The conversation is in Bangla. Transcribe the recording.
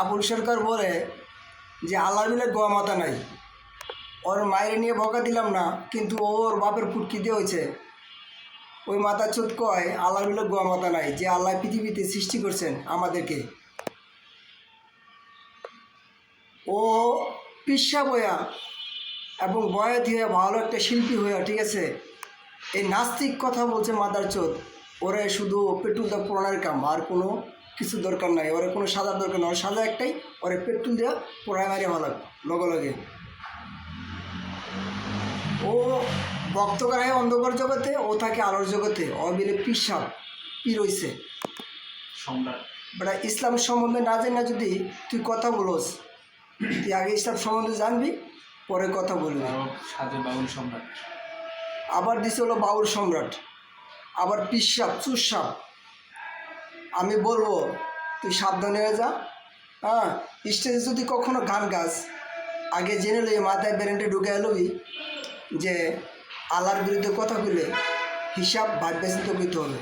আবুল সরকার বলে যে আল্লাহ মিলে গোয়া মাথা নাই। ওর মায়ের নিয়ে বকা দিলাম না, কিন্তু ওর বাপের ফুটকি দিয়ে হয়েছে। ওই মাথা চোদ কয় আল্লাহ মিলে গোয়া মাথা নাই, যে আল্লাহ পৃথিবীতে সৃষ্টি করছেন আমাদেরকে। ও পিসা বয়া এবং বয়াত হয়ে ভালো একটা শিল্পী হইয়া ঠিক আছে? এই নাস্তিক কথা বলছে মাদার চোদ। ওরা শুধু পেট্রোল দা পোড়ানোর কাম, আর কোনো কিছু দরকার নাই। ওরা কোনো সাজার দরকার নাই। ওর সাজা একটাই ওরা পেট্রোল দেওয়া পোড়ায় মারিয়া ভালো লগে লগে। ও ভক্ত করায় অন্ধকার জগতে ও থাকে আলোর জগতে। ও বিলে পিসাব সম্রাট। বেটা ইসলাম সম্বন্ধে না জানি না যদি তুই কথা বলোস তুই আগে ইসলাম সম্বন্ধে জানবি পরে কথা বলবি। বাউল সম্রাট। আবার দিছে হলো বাউল সম্রাট। আবার পিসাব চুসাব আমি বলব, তুই সাবধানে হয়ে যা। হ্যাঁ স্টেজে যদি কখনো গান গাছ আগে জেনে লই মাথায় ব্রেনটে ঢুকে এলোই যে আলার বিরুদ্ধে কথা বলে হিসাব ভাগ্যাচিত করতে হবে।